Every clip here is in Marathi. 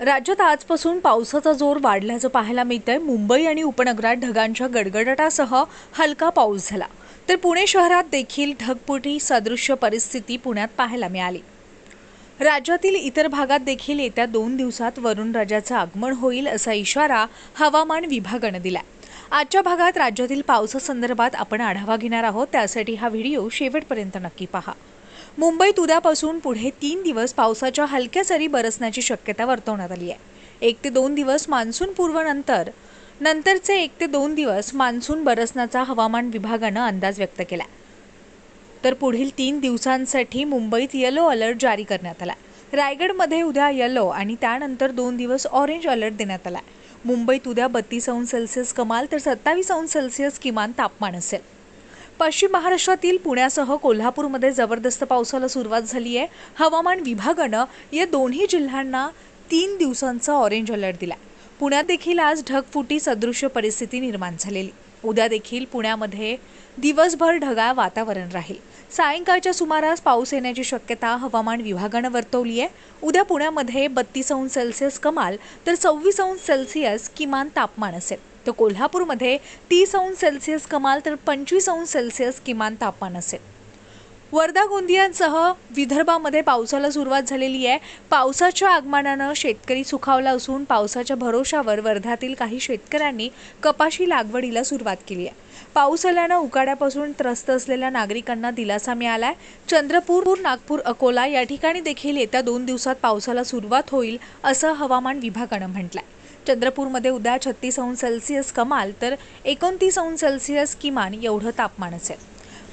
राज्यात आजपासून पावसाचा जोर वाढल्याचं पाहायला मिळतंय. मुंबई आणि उपनगरात ढगांच्या गडगडाटासह हलका पाऊस झाला. तर पुणे शहरात देखील ढगपुटी सदृश्य परिस्थिती पुण्यात पाहायला मिळाली. राज्यातील इतर भागात देखील येत्या दोन दिवसात वरुण राजाचं आगमन होईल असा इशारा हवामान विभागानं दिला आजच्या भागात राज्यातील पावसासंदर्भात आपण आढावा घेणार आहोत. त्यासाठी हा व्हिडिओ शेवटपर्यंत नक्की पहा. मुंबईत उद्यापासून पुढे तीन दिवस पावसाच्या हलक्या सरी बरसण्याची शक्यता वर्तवण्यात आली आहे. एक ते दोन दिवस मान्सून पूर्वनंतर नंतरचे एक ते दोन दिवस मान्सून बरसण्याचा हवामान विभागानं अंदाज व्यक्त केला. तर पुढील तीन दिवसांसाठी मुंबईत येलो अलर्ट जारी करण्यात आला. रायगडमध्ये उद्या येलो आणि त्यानंतर दोन दिवस ऑरेंज अलर्ट देण्यात आला. मुंबईत उद्या बत्तीस अंश सेल्सिअस कमाल तर सत्तावीस अंश सेल्सिअस किमान तापमान असेल. पश्चिम महाराष्ट्रातील पुण्यासह कोल्हापूरमध्ये जबरदस्त पावसाला सुरुवात झाली आहे. हवामान विभागानं या दोन्ही जिल्ह्यांना तीन दिवसांचा ऑरेंज अलर्ट दिला पुण्यात देखील आज ढगफुटी सदृश्य परिस्थिती निर्माण झालेली. उद्या देखील पुण्यामध्ये दिवसभर ढगाळ वातावरण राहील. सायंकाळच्या सुमारास पाऊस येण्याची शक्यता हवामान विभागानं वर्तवली आहे. उद्या पुण्यामध्ये बत्तीस अंश सेल्सिअस कमाल तर सव्वीस अंश सेल्सिअस किमान तापमान असेल. तर कोल्हापूरमध्ये तीस अंश सेल्सिअस कमाल तर पंचवीस अंश सेल्सिअस किमान तापमान असेल. वर्धा गोंदियांसह विदर्भामध्ये पावसाला सुरुवात झालेली आहे. पावसाच्या आगमनानं शेतकरी सुखावला असून पावसाच्या भरोशावर वर्ध्यातील काही शेतकऱ्यांनी कपाशी लागवडीला सुरुवात केली आहे. पाऊस आल्यानं उकाड्यापासून त्रस्त असलेल्या नागरिकांना दिलासा मिळाला आहे चंद्रपूर नागपूर अकोला या ठिकाणी देखील येत्या दोन दिवसात पावसाला सुरुवात होईल असं हवामान विभागानं म्हटलं आहे चंद्रपूरमध्ये उद्या छत्तीस अंश सेल्सिअस कमाल तर एकोणतीस अंश सेल्सिअस किमान एवढं तापमान असेल.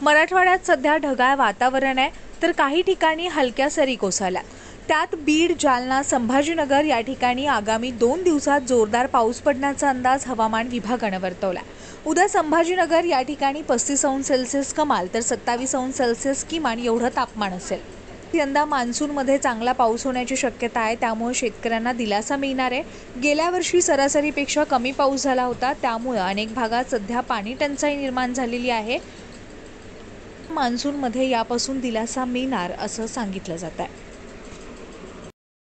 मराठवाड्यात सध्या ढगाळ वातावरण आहे तर काही ठिकाणी हलक्या सरी कोसळल्या. त्यात बीड जालना संभाजीनगर या ठिकाणी आगामी दोन दिवसात जोरदार पाऊस पडण्याचा अंदाज हवामान विभागानं वर्तवला. उद्या संभाजीनगर या ठिकाणी पस्तीस अंश सेल्सिअस कमाल तर सत्तावीस अंश सेल्सिअस किमान एवढं तापमान असेल. यंदा मान्सूनमध्ये चांगला पाऊस होण्याची शक्यता आहे. त्यामुळे शेतकऱ्यांना दिलासा मिळणार आहे. गेल्या वर्षी सरासरीपेक्षा कमी पाऊस झाला होता. त्यामुळे अनेक भागात सध्या पाणी टंचाई निर्माण झालेली आहे. मान्सूनमध्ये यापासून दिलासा मिळणार असं सांगितलं जात आहे.